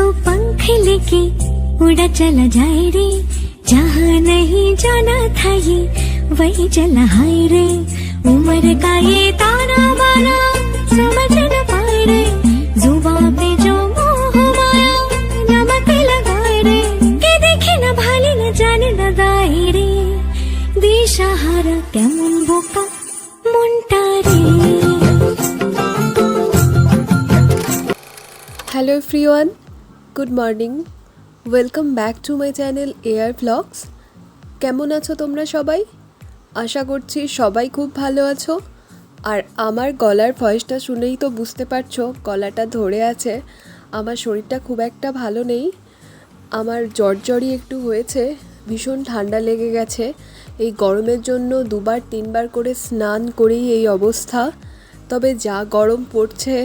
तो पंख लेके उड़ा चला जाए रे जहाँ नहीं जाना था ये वही चला हाय रे उम्र का ये ताना बाना समझ न पाए रे जुबा पे जो मोह माया नमक लगाए रे के देखे न भाले न जाने न दाए रे দিশাহারা কেমন বোকা মনটা রে hello everyone good morning welcome back to my channel air blogs কেমন আছো তোমরা সবাই? আশা করছি সবাই খুব ভালো আছো। আর আমার গলার ভয়েসটা শুনেই তো বুঝতে পারছ, গলাটা ধরে আছে। আমার শরীরটা খুব একটা ভালো নেই। আমার জ্বরজ্বরই একটু হয়েছে, ভীষণ ঠান্ডা লেগে গেছে। এই গরমের জন্য দুবার, তিনবার করে স্নান করেই এই অবস্থা। তবে যা গরম পড়ছে,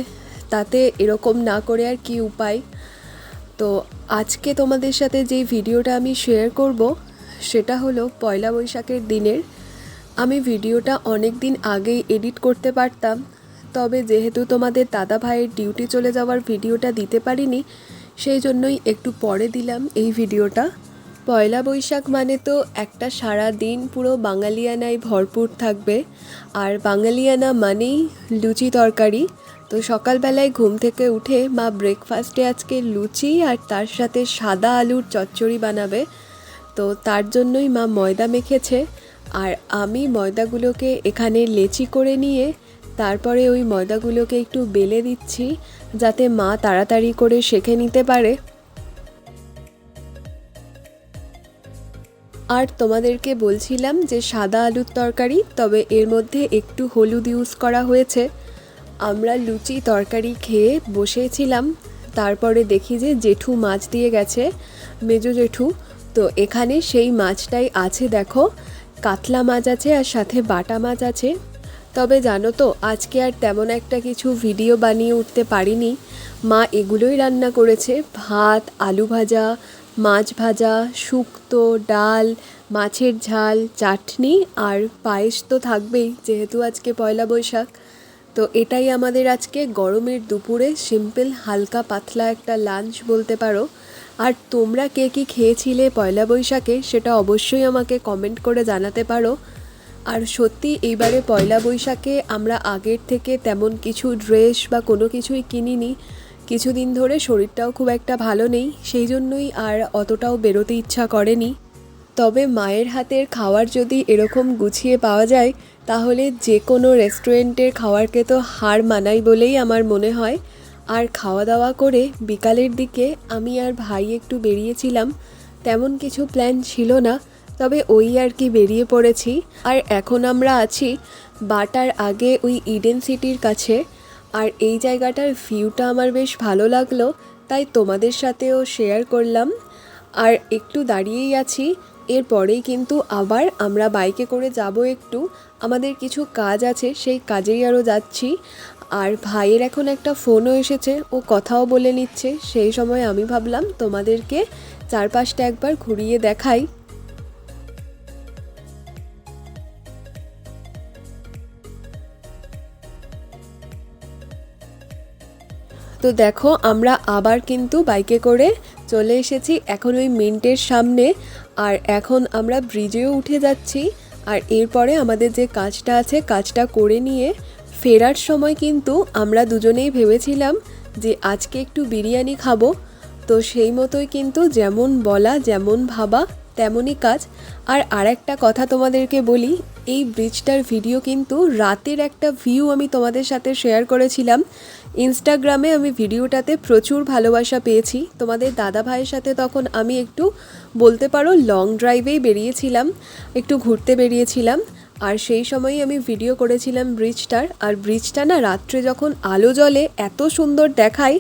তাতে এরকম না করে আর কি উপায়। তো আজকে তোমাদের সাথে যে ভিডিওটা আমি শেয়ার করব, সেটা হলো পয়লা বৈশাখের দিনের। আমি ভিডিওটা অনেক দিন আগেই এডিট করতে পারতাম, তবে যেহেতু তোমাদের দাদা ভাইয়ের ডিউটি চলে যাওয়ার ভিডিওটা দিতে পারিনি, সেই জন্যই একটু পরে দিলাম এই ভিডিওটা। পয়লা বৈশাখ মানে তো একটা সারা দিন পুরো বাঙালিয়ানায় ভরপুর থাকবে, আর বাঙালিয়ানা মানেই লুচি তরকারি। তো সকালবেলায় ঘুম থেকে উঠে মা ব্রেকফাস্টে আজকে লুচি আর তার সাথে সাদা আলুর চচ্চড়ি বানাবে। তো তার জন্যই মা ময়দা মেখেছে। আর আমি ময়দাগুলোকে এখানে লেচি করে নিয়ে তারপরে ওই ময়দাগুলোকে একটু বেলে দিচ্ছি যাতে মা তাড়াতাড়ি করে শেখে নিতে পারে। আর তোমাদেরকে বলছিলাম যে সাদা আলুর তরকারি, তবে এর মধ্যে একটু হলুদ ইউজ করা হয়েছে। আমরা লুচি তরকারি খেয়ে বসেছিলাম। তারপরে দেখি যে জেঠু মাছ দিয়ে গেছে, মেজো জেঠু। তো এখানে সেই মাছটাই আছে দেখো। কাতলা মাছ আছে আর সাথে বাটা মাছ আছে। তবে জানো তো, আজকে আর তেমন একটা কিছু ভিডিও বানিয়ে উঠতে পারিনি। মা এগুলোই রান্না করেছে। ভাত, আলু ভাজা, মাছ ভাজা, শুক্তো, ডাল, মাছের ঝাল, চাটনি আর পায়েস তো থাকবেই, যেহেতু আজকে পয়লা বৈশাখ। তো এটাই আমাদের আজকে গরমের দুপুরে সিম্পল, হালকা, পাতলা একটা লাঞ্চ বলতে পারো। আর তোমরা কে কী খেয়েছিলে পয়লা বৈশাখে সেটা অবশ্যই আমাকে কমেন্ট করে জানাতে পারো। আর সত্যি এইবারে পয়লা বৈশাখে আমরা আগের থেকে তেমন কিছু ড্রেস বা কোনো কিছুই কিনিনি। কিছুদিন ধরে শরীরটাও খুব একটা ভালো নেই, সেই জন্যই আর অতটাও বেরোতে ইচ্ছা করেনি। তবে মায়ের হাতের খাবার যদি এরকম গুছিয়ে পাওয়া যায়, তাহলে যে কোনো রেস্টুরেন্টের খাবারকে তো হার মানাই বলেই আমার মনে হয়। আর খাওয়া দাওয়া করে বিকালের দিকে আমি আর ভাই একটু বেরিয়েছিলাম, তেমন কিছু প্ল্যান ছিল না, তবে ওই আর কি বেরিয়ে পড়েছি। আর এখন আমরা আছি বাটার আগে ওই ইডেন সিটির কাছে। আর এই জায়গাটার ভিউটা আমার বেশ ভালো লাগল, তাই তোমাদের সাথেও শেয়ার করলাম। আর একটু দাঁড়িয়েই আছি। এরপরেই কিন্তু আবার আমরা বাইকে করে যাব একটু। আমাদের কিছু কাজ আছে, সেই কাজেই আরও যাচ্ছি। আর ভাইয়ের এখন একটা ফোনও এসেছে, ও কথাও বলে নিচ্ছে। সেই সময় আমি ভাবলাম তোমাদেরকে চারপাশটা একবার ঘুরিয়ে দেখাই। তো দেখো, আমরা আবার কিন্তু বাইকে করে চলে এসেছি এখন ওই মিন্টের সামনে। আর এখন আমরা ব্রিজেও উঠে যাচ্ছি। আর এরপরে আমাদের যে কাজটা আছে, কাজটা করে নিয়ে ফেরার সময় কিন্তু আমরা দুজনেই ভেবেছিলাম যে আজকে একটু বিরিয়ানি খাব। তো সেই মতোই কিন্তু যেমন বলা, যেমন ভাবা, তেমনই কাজ। আর আরেকটা কথা তোমাদেরকে বলি, এই ব্রিজটার ভিডিও কিন্তু রাতের একটা ভিউ আমি তোমাদের সাথে শেয়ার করেছিলাম। ইনস্টাগ্রামে আমি ভিডিওটাতে প্রচুর ভালোবাসা পেয়েছি। তোমাদের দাদা ভাইয়ের সাথে তখন আমি একটু বলতে পারো লং ড্রাইভেই বেরিয়েছিলাম, একটু ঘুরতে বেরিয়েছিলাম। আর সেই সময়ই আমি ভিডিও করেছিলাম ব্রিজটার আর ব্রিজটা না রাত্রে যখন আলো জ্বলে, এত সুন্দর দেখায়,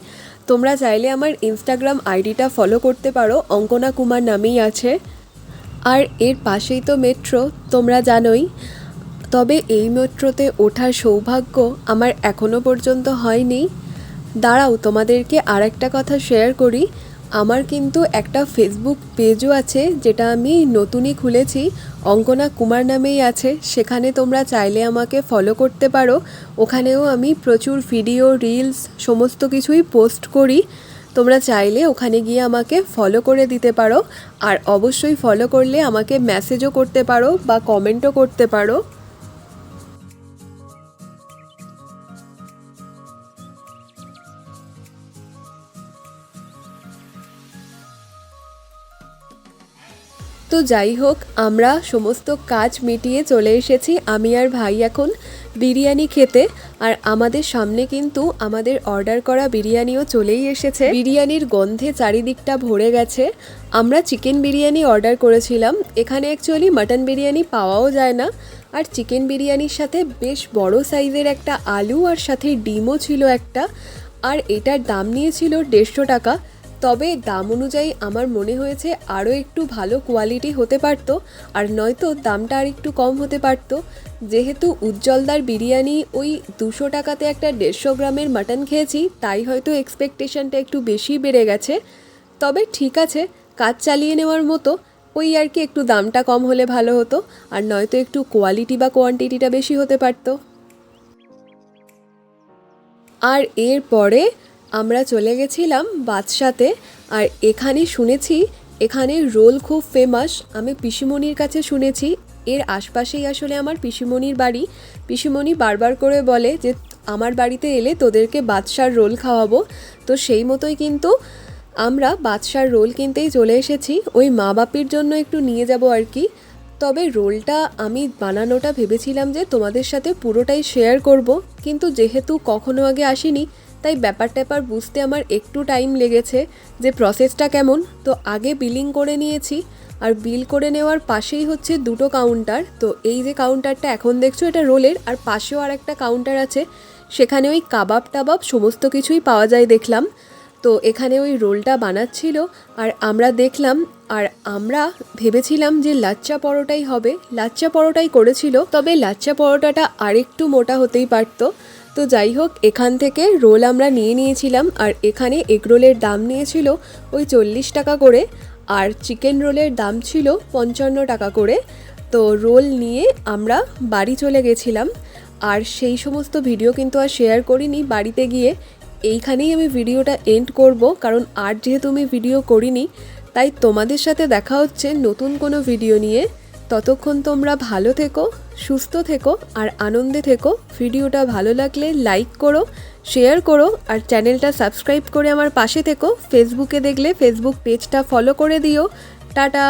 তোমরা চাইলে আমার ইনস্টাগ্রাম আইডিটা ফলো করতে পারো, অঙ্কনা কুমার নামেই আছে। আর এর পাশেই তো মেট্রো তোমরা জানোই। তবে এই মেট্রোতে ওঠার সৌভাগ্য আমার এখনও পর্যন্ত হয়নি। দাঁড়াও, তোমাদেরকে আর একটা কথা শেয়ার করি। আমার কিন্তু একটা ফেসবুক পেজও আছে, যেটা আমি নতুনই খুলেছি। অঙ্কনা কুমার নামেই আছে। সেখানে তোমরা চাইলে আমাকে ফলো করতে পারো। ওখানেও আমি প্রচুর ভিডিও রিলস সমস্ত কিছুই পোস্ট করি। তোমরা চাইলে ওখানে গিয়ে আমাকে ফলো করে দিতে পারো। আর অবশ্যই ফলো করলে আমাকে মেসেজও করতে পারো বা কমেন্টও করতে পারো। তো যাই হোক, আমরা সমস্ত কাজ মিটিয়ে চলে এসেছি। আমি আর ভাই এখন বিরিয়ানি খেতে, আর আমাদের সামনে কিন্তু আমাদের অর্ডার করা বিরিয়ানিও চলেই এসেছে। বিরিয়ানির গন্ধে চারিদিকটা ভরে গেছে। আমরা চিকেন বিরিয়ানি অর্ডার করেছিলাম। এখানে অ্যাকচুয়ালি মাটন বিরিয়ানি পাওয়াও যায় না। আর চিকেন বিরিয়ানির সাথে বেশ বড় সাইজের একটা আলু আর সাথে ডিমও ছিল একটা। আর এটার দাম নিয়েছিল দেড়শো টাকা। তবে দাম অনুযায়ী আমার মনে হয়েছে আরও একটু ভালো কোয়ালিটি হতে পারতো, আর নয়তো দামটা আর একটু কম হতে পারতো। যেহেতু উজ্জ্বলদার বিরিয়ানি ওই দুশো টাকাতে একটা দেড়শো গ্রামের মাটন খেয়েছি, তাই হয়তো এক্সপেকটেশনটা একটু বেশি বেড়ে গেছে। তবে ঠিক আছে, কাজ চালিয়ে নেওয়ার মতো ওই আর কি একটু দামটা কম হলে ভালো হতো, আর নয়তো একটু কোয়ালিটি বা কোয়ান্টিটিটা বেশি হতে পারতো। আর এরপরে আমরা চলে গেছিলাম বাদশাতে, আর এখানে শুনেছি, এখানে রোল খুব ফেমাস আমি পিসিমণির কাছে শুনেছি। এর আশপাশেই আসলে আমার পিসিমণির বাড়ি। পিসিমণি বারবার করে বলে যে, আমার বাড়িতে এলে তোদেরকে বাদশার রোল খাওয়াবো। তো সেই মতোই কিন্তু আমরা বাদশার রোল কিনতেই চলে এসেছি। ওই মা বাপির জন্য একটু নিয়ে যাব আর কি। তবে রোলটা আমি বানানোটা ভেবেছিলাম যে, তোমাদের সাথে পুরোটাই শেয়ার করব। কিন্তু যেহেতু কখনো আগে আসিনি তাই ব্যাপার ট্যাপার বুঝতে আমার একটু টাইম লেগেছে যে প্রসেসটা কেমন। তো আগে বিলিং করে নিয়েছি, আর বিল করে নেওয়ার পাশেই হচ্ছে দুটো কাউন্টার তো এই যে কাউন্টারটা এখন দেখছ এটা রোলের, আর পাশেও আর একটা কাউন্টার আছে। সেখানে ওই কাবাব টাবাব সমস্ত কিছুই পাওয়া যায় দেখলাম। তো এখানে ওই রোলটা বানাচ্ছিল, আর আমরা দেখলাম, আর আমরা ভেবেছিলাম যে লাচ্চা পরোটাই হবে। লাচ্চা পরোটাই করেছিল, তবে লাচ্চা পরোটাটা আরেকটু মোটা হতেই পারতো। তো যাই হোক, এখান থেকে রোল আমরা নিয়ে নিয়েছিলাম আর এখানে এগ রোলের দাম নিয়েছিল ওই চল্লিশ টাকা করে আর চিকেন রোলের দাম ছিল পঞ্চান্ন টাকা করে। তো রোল নিয়ে আমরা বাড়ি চলে গেছিলাম আর সেই সমস্ত ভিডিও কিন্তু আর শেয়ার করিনি বাড়িতে গিয়ে। এইখানেই আমি ভিডিওটা এন্ড করব কারণ আর যেহেতু আমি ভিডিও করিনি, তাই তোমাদের সাথে দেখা হচ্ছে নতুন কোনো ভিডিও নিয়ে। ততক্ষণ তোমরা ভালো থেকো, সুস্থ থেকো আর আনন্দে থেকো। ভিডিওটা ভালো লাগলে লাইক করো, শেয়ার করো আর চ্যানেলটা সাবস্ক্রাইব করে আমার পাশে থেকো। ফেসবুকে দেখলে ফেসবুক পেজটা ফলো করে দিও। টাটা!